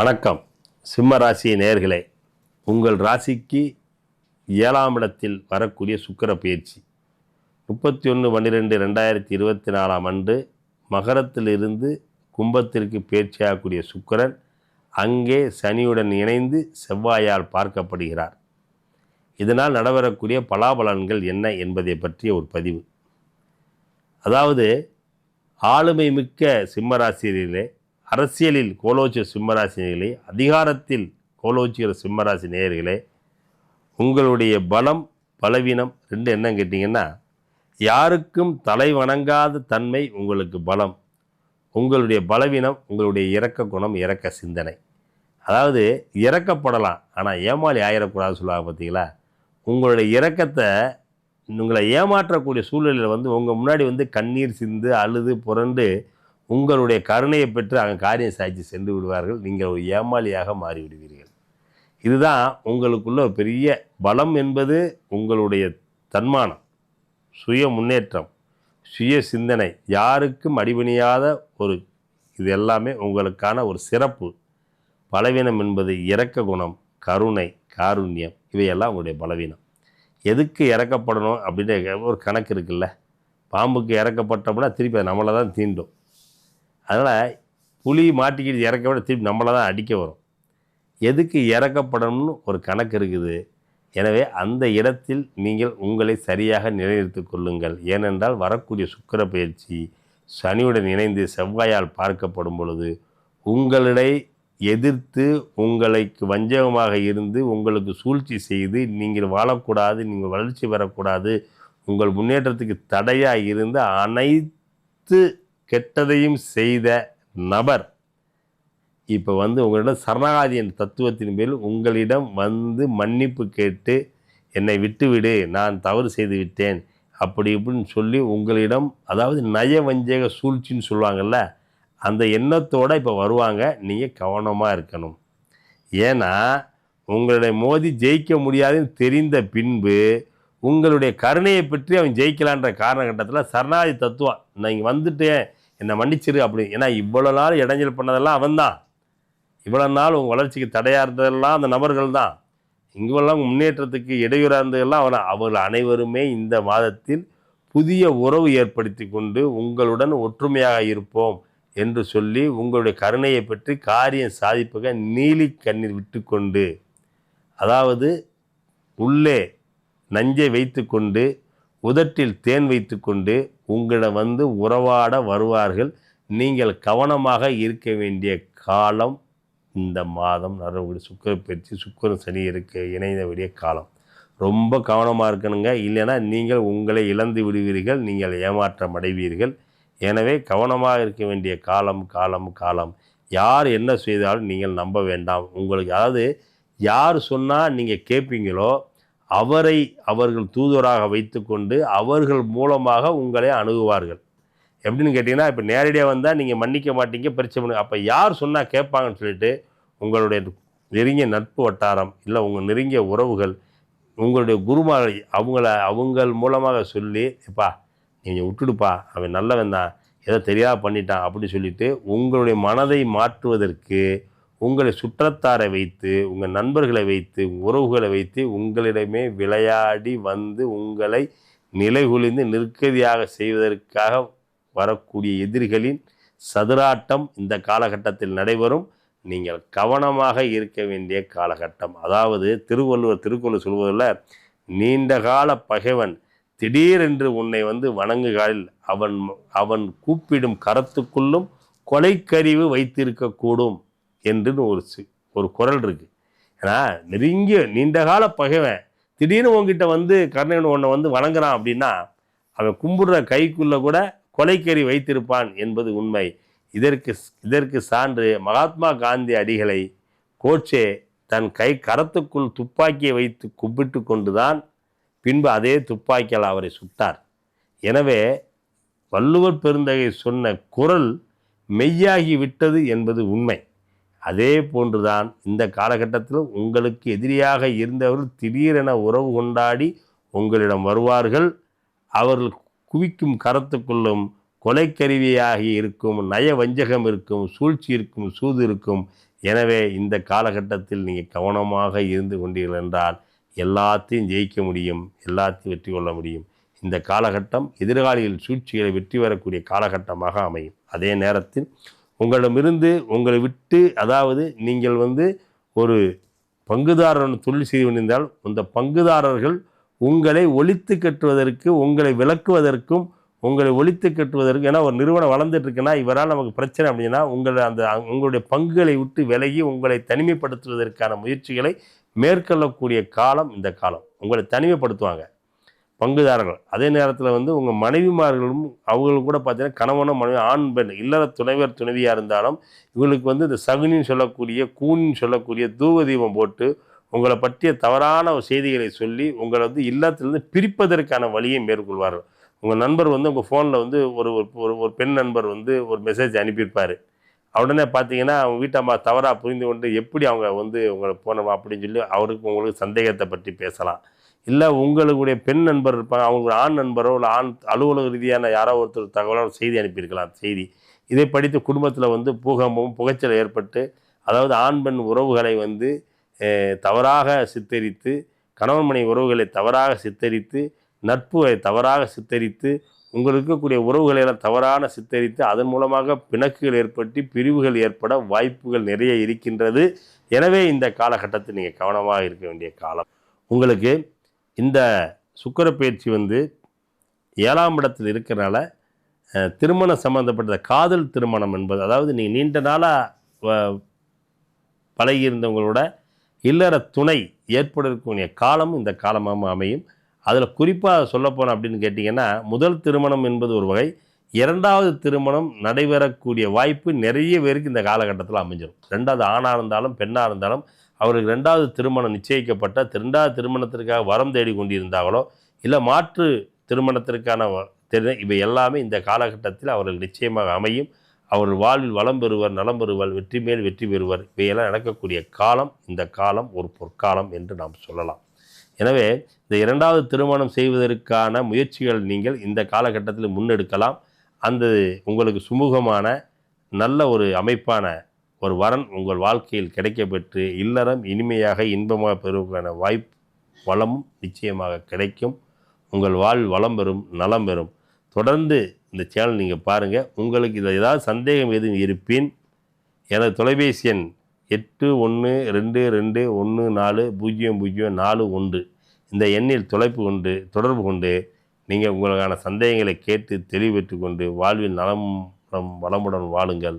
வணக்கம். சிம்ம ராசி நேர்களே உங்கள் ராசிக்கு ஏழாம் இடத்தில் வரக்கூடிய சுக்கிர பயிற்சி. முப்பத்தி ஒன்று பன்னிரெண்டு ரெண்டாயிரத்தி இருபத்தி நாலாம் ஆண்டு மகரத்திலிருந்து கும்பத்திற்கு பயிற்சியாகக்கூடிய சுக்கிரன் அங்கே சனியுடன் இணைந்து செவ்வாயால் பார்க்கப்படுகிறார். இதனால் நடைபெறக்கூடிய பலாபலன்கள் என்ன என்பதை பற்றிய ஒரு பதிவு. அதாவது ஆளுமை மிக்க சிம்மராசியிலே அரசியலில் கோலோச்சிய சிம்மராசினிகளே அதிகாரத்தில் கோலோச்சிக்கிற சிம்மராசி நேயர்களே உங்களுடைய பலம் பலவீனம் ரெண்டு என்ன கேட்டிங்கன்னா யாருக்கும் தலை வணங்காத தன்மை உங்களுக்கு பலம். உங்களுடைய பலவீனம் உங்களுடைய இறக்க குணம் இறக்க சிந்தனை. அதாவது இறக்கப்படலாம் ஆனால் ஏமாளி ஆயிடக்கூடாது சொல்லுவாங்க பார்த்தீங்களா உங்களுடைய இறக்கத்தை உங்களை ஏமாற்றக்கூடிய சூழ்நிலையில் வந்து உங்கள் முன்னாடி வந்து கண்ணீர் சிந்து அழுது புரண்டு உங்களுடைய கருணையை பெற்று அங்கே காரியம் சாய்ச்சி சென்று விடுவார்கள். நீங்கள் ஒரு ஏமாளியாக மாறிவிடுவீர்கள். இதுதான் உங்களுக்குள்ள ஒரு பெரிய பலம் என்பது உங்களுடைய தன்மானம் சுய முன்னேற்றம் சுய சிந்தனை. யாருக்கும் அடிபணியாத ஒரு இது எல்லாமே உங்களுக்கான ஒரு சிறப்பு. பலவீனம் என்பது இறக்க குணம் கருணை காருண்யம். இவையெல்லாம் உங்களுடைய பலவீனம். எதுக்கு இறக்கப்படணும் அப்படின்ற ஒரு கணக்கு இருக்குல்ல. பாம்புக்கு இறக்கப்பட்டோம்னா திருப்பி அது நம்மளை தான் தீண்டும். அதனால் புலி மாட்டிக்கிட்டு இறக்க விட திருப்பி நம்மளை தான் அடிக்க வரும். எதுக்கு இறக்கப்படணும்னு ஒரு கணக்கு இருக்குது. எனவே அந்த இடத்தில் நீங்கள் உங்களை சரியாக நிலைநிறுத்திக் கொள்ளுங்கள். ஏனென்றால் வரக்கூடிய சுக்கர பயிற்சி சனியுடன் இணைந்து செவ்வாயால் பார்க்கப்படும் பொழுது உங்களிடை எதிர்த்து உங்களுக்கு வஞ்சகமாக இருந்து உங்களுக்கு சூழ்ச்சி செய்து நீங்கள் வாழக்கூடாது நீங்கள் வளர்ச்சி பெறக்கூடாது உங்கள் முன்னேற்றத்துக்கு தடையாக இருந்து அனைத்து கெட்டதையும் செய்த நபர். இப்போ வந்து உங்களிடம் சரணாகாதி என்ற தத்துவத்தின் மேல் உங்களிடம் வந்து மன்னிப்பு கேட்டு என்னை விட்டுவிடு நான் தவறு செய்து விட்டேன் அப்படி இப்படின்னு சொல்லி உங்களிடம் அதாவது நயவஞ்சக சூழ்ச்சின்னு சொல்லுவாங்கள்ல அந்த எண்ணத்தோடு இப்போ வருவாங்க. நீங்கள் கவனமாக இருக்கணும். ஏன்னா உங்களுடைய மோதி ஜெயிக்க முடியாதுன்னு தெரிந்த பின்பு உங்களுடைய கருணையை பற்றி அவன் ஜெயிக்கலான்ற காரணகட்டத்தில் சரணாதி தத்துவம் நான் இங்கே வந்துட்டேன் என்னை மன்னிச்சிரு அப்படி. ஏன்னா இவ்வளோ நாள் இடைஞ்சல் பண்ணதெல்லாம் அவன்தான். இவ்வளோ நாள் உங்கள் வளர்ச்சிக்கு தடையாக இருந்ததெல்லாம் அந்த நபர்கள் தான் இங்கெல்லாம் முன்னேற்றத்துக்கு இடையூறாக இருந்ததெல்லாம் அவன். அவர்கள் அனைவருமே இந்த மாதத்தில் புதிய உறவு ஏற்படுத்தி கொண்டு உங்களுடன் ஒற்றுமையாக இருப்போம் என்று சொல்லி உங்களுடைய கருணையை பற்றி காரியம் சாதிப்பக நீலி கண்ணீர் விட்டுக்கொண்டு அதாவது உள்ளே நஞ்சை வைத்துக்கொண்டு உதட்டில் தேன் வைத்துக்கொண்டு உங்களிடம் வந்து உறவாட வருவார்கள். நீங்கள் கவனமாக இருக்க வேண்டிய காலம் இந்த மாதம். நரவுடி சுக்கர பயிற்சி சுக்கரம் சனி இருக்க இணைந்தவுடைய காலம். ரொம்ப கவனமாக இருக்கணுங்க. இல்லைன்னா நீங்கள் உங்களை இழந்து விடுவீர்கள் நீங்கள் ஏமாற்றம் அடைவீர்கள். எனவே கவனமாக இருக்க வேண்டிய காலம் காலம் காலம். யார் என்ன செய்தாலும் நீங்கள் நம்ப வேண்டாம். உங்களுக்கு அதாவது யார் சொன்னால் நீங்கள் கேட்பீங்களோ அவரை அவர்கள் தூதுவராக வைத்துக்கொண்டு அவர்கள் மூலமாக உங்களை அணுகுவார்கள். எப்படின்னு கேட்டிங்கன்னா இப்போ நேரடியாக வந்தால் நீங்கள் மன்னிக்க மாட்டீங்க பிரச்சனை பண்ணுங்க அப்போ யார் சொன்னால் கேட்பாங்கன்னு சொல்லிட்டு உங்களுடைய நெருங்கிய நட்பு வட்டாரம் இல்லை உங்கள் நெருங்கிய உறவுகள் உங்களுடைய குருமார்கள் அவங்கள அவங்கள் மூலமாக சொல்லி எப்பா நீங்கள் விட்டுடுப்பா அவன் நல்லவன் தான் ஏதோ தெரியாத பண்ணிட்டான் அப்படின்னு சொல்லிட்டு உங்களுடைய மனதை மாற்றுவதற்கு உங்களை சுற்றத்தாரை வைத்து உங்கள் நண்பர்களை வைத்து உறவுகளை வைத்து உங்களிடமே விளையாடி வந்து உங்களை நிலைகுலிந்து நிற்கதியாக செய்வதற்காக வரக்கூடிய எதிரிகளின் சதுராட்டம் இந்த காலகட்டத்தில் நடைபெறும். நீங்கள் கவனமாக இருக்க வேண்டிய காலகட்டம். அதாவது திருவள்ளுவர் திருக்குறள் சொல்வதில் நீண்ட கால பகைவன் திடீரென்று உன்னை வந்து வணங்குகாலில் அவன் அவன் கூப்பிடும் கரத்துக்குள்ளும் கொலைக்கருவு வைத்திருக்கக்கூடும். என்றுன்னு ஒரு ஒரு குரல் இருக்குது ஏன்னா நெருங்கிய நீண்ட கால பகைவன் திடீர்னு உங்ககிட்ட வந்து கர்ணன் உன்னை வந்து வணங்குறான் அப்படின்னா அவன் கும்பிடுற கைக்குள்ளே கூட கொலைக்கறி வைத்திருப்பான் என்பது உண்மை. இதற்கு இதற்கு சான்று மகாத்மா காந்தி அடிகளை கோட்சே தன் கை கரத்துக்குள் துப்பாக்கியை வைத்து கும்பிட்டு கொண்டுதான் பின்பு அதே துப்பாக்கியால் அவரை சுட்டார். எனவே வள்ளுவர் பெருந்தகை சொன்ன குரல் மெய்யாகி விட்டது என்பது உண்மை. அதே போன்றுதான் இந்த காலகட்டத்தில் உங்களுக்கு எதிரியாக இருந்தவர்கள் திடீரென உறவு கொண்டாடி உங்களிடம் வருவார்கள். அவர்கள் குவிக்கும் கரத்துக்குள்ளும் கொலைக்கருவியாகி இருக்கும் நய வஞ்சகம் இருக்கும் சூழ்ச்சி இருக்கும் சூது இருக்கும். எனவே இந்த காலகட்டத்தில் நீங்கள் கவனமாக இருந்து கொண்டீர்கள் என்றால் எல்லாத்தையும் ஜெயிக்க முடியும் எல்லாத்தையும் வெற்றி கொள்ள முடியும். இந்த காலகட்டம் எதிர்காலியில் சூழ்ச்சிகளை வெற்றி பெறக்கூடிய காலகட்டமாக அமையும். அதே நேரத்தில் உங்களிடமிருந்து உங்களை விட்டு அதாவது நீங்கள் வந்து ஒரு பங்குதாரன் தொழில் செய்து கொண்டிருந்தால் அந்த பங்குதாரர்கள் உங்களை ஒழித்து கட்டுவதற்கு உங்களை விளக்குவதற்கும் உங்களை ஒழித்து கட்டுவதற்கு ஏன்னா ஒரு நிறுவனம் வளர்ந்துட்டுருக்குன்னா இவரால் நமக்கு பிரச்சனை அப்படின்னா உங்களை அந்த உங்களுடைய பங்குகளை விட்டு விலகி உங்களை தனிமைப்படுத்துவதற்கான முயற்சிகளை மேற்கொள்ளக்கூடிய காலம் இந்த காலம். உங்களை தனிமைப்படுத்துவாங்க. பங்குதாரர்கள். அதே நேரத்தில் வந்து உங்கள் மனைவிமார்களும் அவங்களுக்கு கூட பார்த்தீங்கன்னா கணவனும் மனைவி ஆண் பெண் இல்லற துணைவர் துணைவியாக இருந்தாலும் இவங்களுக்கு வந்து இந்த சகுனின்னு சொல்லக்கூடிய கூனின்னு சொல்லக்கூடிய தூவ தீபம் போட்டு உங்களை பற்றிய தவறான செய்திகளை சொல்லி உங்களை வந்து இல்லத்திலிருந்து பிரிப்பதற்கான வழியை மேற்கொள்வார்கள். உங்கள் நண்பர் வந்து உங்கள் ஃபோனில் வந்து ஒரு ஒரு ஒரு பெண் நண்பர் வந்து ஒரு மெசேஜ் அனுப்பியிருப்பார். உடனே பார்த்தீங்கன்னா அவங்க வீட்டம்மா தவறாக புரிந்து கொண்டு எப்படி அவங்க வந்து உங்களை போனோமா அப்படின்னு சொல்லி அவருக்கு உங்களுக்கு சந்தேகத்தை பற்றி பேசலாம். இல்லை உங்களுடைய பெண் நண்பர் இருப்பாங்க அவங்க ஆண் நண்பரோ இல்லை ஆண் அலுவலக ரீதியான யாரோ ஒருத்தர் தகவலோ செய்தி அனுப்பியிருக்கலாம் செய்தி. இதை படித்து குடும்பத்தில் வந்து பூகம்பம் புகைச்சல் ஏற்பட்டு அதாவது ஆண் பெண் உறவுகளை வந்து தவறாக சித்தரித்து கணவன் மனை உறவுகளை தவறாக சித்தரித்து நட்புகளை தவறாக சித்தரித்து உங்களுக்கு இருக்கக்கூடிய உறவுகளை எல்லாம் தவறான சித்தரித்து அதன் மூலமாக பிணக்குகள் ஏற்பட்டு பிரிவுகள் ஏற்பட வாய்ப்புகள் நிறைய இருக்கின்றது. எனவே இந்த காலகட்டத்தில் நீங்கள் கவனமாக இருக்க வேண்டிய காலம். உங்களுக்கு இந்த சுக்கர பயிற்சி வந்து ஏழாம் இடத்தில் இருக்கிறனால திருமணம் சம்மந்தப்பட்ட காதல் திருமணம் என்பது அதாவது நீங்கள் நீண்ட நாளாக பழகியிருந்தவங்களோட இல்லற துணை ஏற்படக்கூடிய காலமும் இந்த காலமாக அமையும். அதில் குறிப்பாக சொல்லப்போனோம் அப்படின்னு கேட்டிங்கன்னா முதல் திருமணம் என்பது ஒரு வகை இரண்டாவது திருமணம் நடைபெறக்கூடிய வாய்ப்பு நிறைய பேருக்கு இந்த காலகட்டத்தில் அமைஞ்சிடும் ரெண்டாவது ஆணாக இருந்தாலும் பெண்ணாக இருந்தாலும் அவருக்கு ரெண்டாவது திருமணம் நிச்சயிக்கப்பட்ட ரெண்டாவது திருமணத்திற்காக வரம் தேடி கொண்டிருந்தாங்களோ இல்லை மாற்று திருமணத்திற்கான திற இவை எல்லாமே இந்த காலகட்டத்தில் அவர்கள் நிச்சயமாக அமையும். அவர் வாழ்வில் வளம் பெறுவர் நலம் பெறுவர் வெற்றி மேல் வெற்றி பெறுவர். இவையெல்லாம் நடக்கக்கூடிய காலம் இந்த காலம் ஒரு பொற்காலம் என்று நாம் சொல்லலாம். எனவே இந்த இரண்டாவது திருமணம் செய்வதற்கான முயற்சிகள் நீங்கள் இந்த காலகட்டத்தில் முன்னெடுக்கலாம். அந்த உங்களுக்கு சுமூகமான நல்ல ஒரு அமைப்பான ஒரு வரன் உங்கள் வாழ்க்கையில் கிடைக்கப்பெற்று இல்லறம் இனிமையாக இன்பமாக பெறுவதற்கான வாய்ப்பு வளமும் நிச்சயமாக கிடைக்கும். உங்கள் வாழ் வளம் பெறும் நலம் பெறும். தொடர்ந்து இந்த சேனல் நீங்கள் பாருங்கள் உங்களுக்கு இதில் ஏதாவது சந்தேகம் எதுவும் இருப்பின் எனது தொலைபேசி எண் எட்டு ஒன்று ரெண்டு ரெண்டு ஒன்று நாலு பூஜ்ஜியம் பூஜ்ஜியம் நாலு ஒன்று. இந்த எண்ணில் தொலைப்பு கொண்டு தொடர்பு கொண்டு நீங்கள் உங்களுக்கான சந்தேகங்களை கேட்டு தெளிவு கொண்டு வாழ்வில் நலம் வளமுடன் வாழுங்கள்.